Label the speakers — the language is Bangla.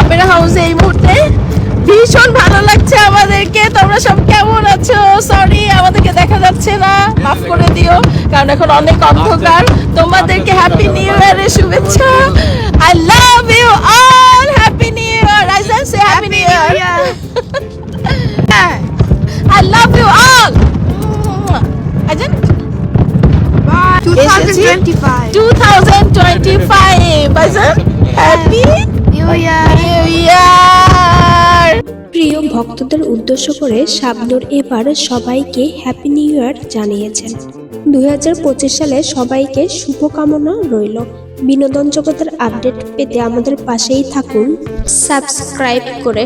Speaker 1: অপেরা হাউসে এই মুহূর্তে ভীষণ ভালো লাগছে আমাদেরকে তোমরা সব কেমন আছো সরি আমাদেরকে দেখা যাচ্ছে না মাফ করে দিও কারণ এখন অনেক অন্ধকার তোমাদেরকে হ্যাপি নিউ ইয়ারের শুভেচ্ছা I love you all happy new year I say happy new year love you all. Ajan?
Speaker 2: Bye. 2025.
Speaker 1: 2025. Ajan? Happy
Speaker 2: New Year.
Speaker 1: New Year.
Speaker 3: প্রিয় ভক্তদের উদ্দেশ্য করে শাবনুর এবার সবাইকে হ্যাপি নিউ ইয়ার জানিয়েছেন। দু হাজার পঁচিশ সালে সবাইকে শুভকামনা রইল। বিনোদন জগতের আপডেট পেতে আমাদের পাশেই থাকুন। সাবস্ক্রাইব করে